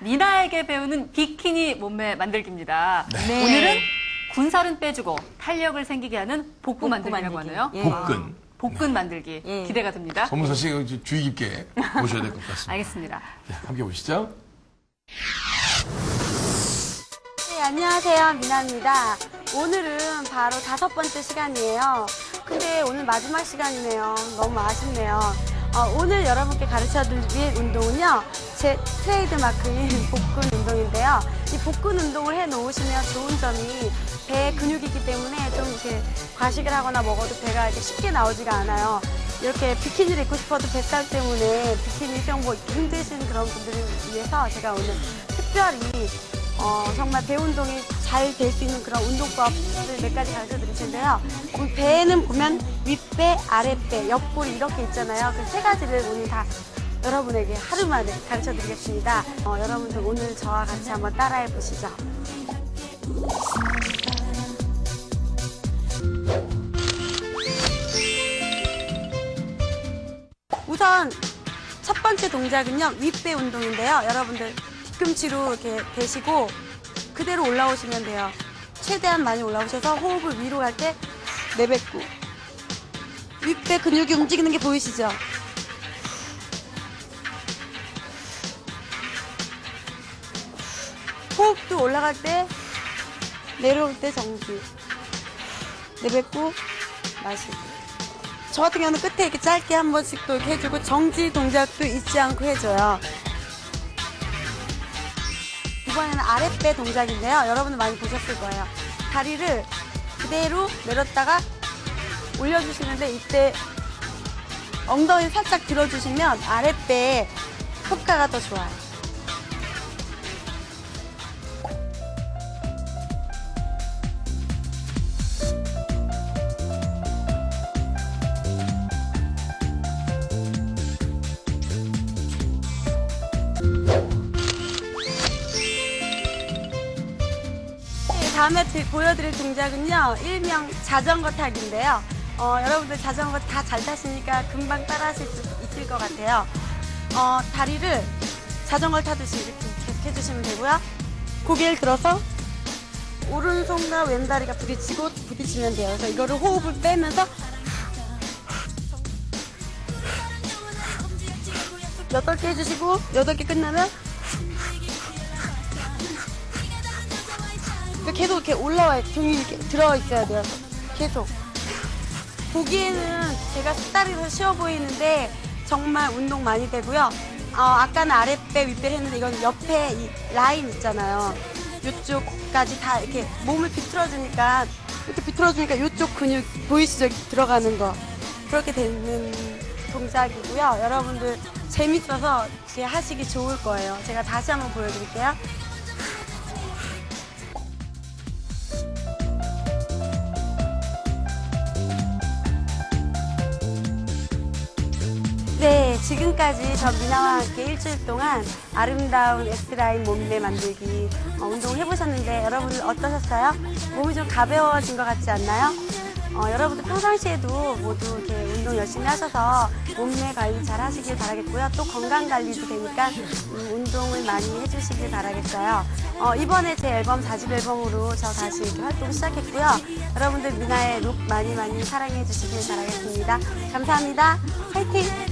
미나에게 배우는 비키니 몸매 만들기입니다. 네. 오늘은 군살은 빼주고 탄력을 생기게 하는 복부, 만들기라고 만들기. 하네요. 예. 복근. 복근 만들기 예. 기대가 됩니다. 전문서 씨 주의 깊게 보셔야 될 것 같습니다. 알겠습니다. 네, 함께 보시죠. 네, 안녕하세요. 미나입니다. 오늘은 바로 다섯 번째 시간이에요. 근데 오늘 마지막 시간이네요. 너무 아쉽네요. 어, 오늘 여러분께 가르쳐 드릴 운동은요. 제 트레이드 마크인 복근 운동인데요. 이 복근 운동을 해 놓으시면 좋은 점이 배 근육이 있기 때문에 좀 이렇게 과식을 하거나 먹어도 배가 이렇게 쉽게 나오지가 않아요. 이렇게 비키니를 입고 싶어도 뱃살 때문에 비키니 수영 뭐 입기 힘드신 그런 분들을 위해서 제가 오늘 특별히 어, 정말 배 운동이 잘 될 수 있는 그런 운동법을 몇 가지 가르쳐 드릴 텐데요. 배에는 보면 윗배, 아랫배, 옆구리 이렇게 있잖아요. 그 세 가지를 오늘 다 여러분에게 하루 만에 가르쳐 드리겠습니다. 어, 여러분들 오늘 저와 같이 한번 따라해 보시죠. 우선 첫 번째 동작은요 윗배 운동인데요 여러분들 뒤꿈치로 이렇게 대시고 그대로 올라오시면 돼요 최대한 많이 올라오셔서 호흡을 위로 갈 때 내뱉고 윗배 근육이 움직이는 게 보이시죠? 호흡도 올라갈 때 내려올 때 정지 내뱉고 마시고 저 같은 경우는 끝에 이렇게 짧게 한 번씩 또 이렇게 해주고 정지 동작도 잊지 않고 해줘요. 이번에는 아랫배 동작인데요. 여러분들 많이 보셨을 거예요. 다리를 그대로 내렸다가 올려주시는데 이때 엉덩이 살짝 들어주시면 아랫배에 효과가 더 좋아요. 다음에 드- 보여드릴 동작은요, 일명 자전거 타기인데요. 어, 여러분들 자전거 다 잘 타시니까 금방 따라 하실 수 있을 것 같아요. 어, 다리를 자전거 타듯이 이렇게 계속 해주시면 되고요. 고개를 들어서 오른손과 왼다리가 부딪히고 부딪히면 돼요. 그래서 이거를 호흡을 빼면서 여덟 개 해주시고 여덟 개 끝나면 계속 이렇게 올라와요. 등이 이렇게 들어 있어야 돼요. 계속. 보기에는 제가 숫다리로 쉬워 보이는데 정말 운동 많이 되고요. 어, 아까는 아랫배, 윗배 했는데 이건 옆에 이 라인 있잖아요. 이쪽까지 다 이렇게 몸을 비틀어주니까 이렇게 비틀어주니까 이쪽 근육 보이시죠? 들어가는 거. 그렇게 되는 동작이고요. 여러분들 재밌어서 이렇게 하시기 좋을 거예요. 제가 다시 한번 보여드릴게요. 지금까지 저 미나와 함께 일주일 동안 아름다운 S라인 몸매 만들기 어, 운동을 해보셨는데 여러분들 어떠셨어요? 몸이 좀 가벼워진 것 같지 않나요? 어, 여러분들 평상시에도 모두 이렇게 운동 열심히 하셔서 몸매 관리 잘 하시길 바라겠고요. 또 건강 관리도 되니까 음, 운동을 많이 해주시길 바라겠어요. 어, 이번에 제 앨범 4집 앨범으로 저 다시 이렇게 활동 시작했고요. 여러분들 미나의 룩 많이 많이 사랑해 주시길 바라겠습니다. 감사합니다. 화이팅!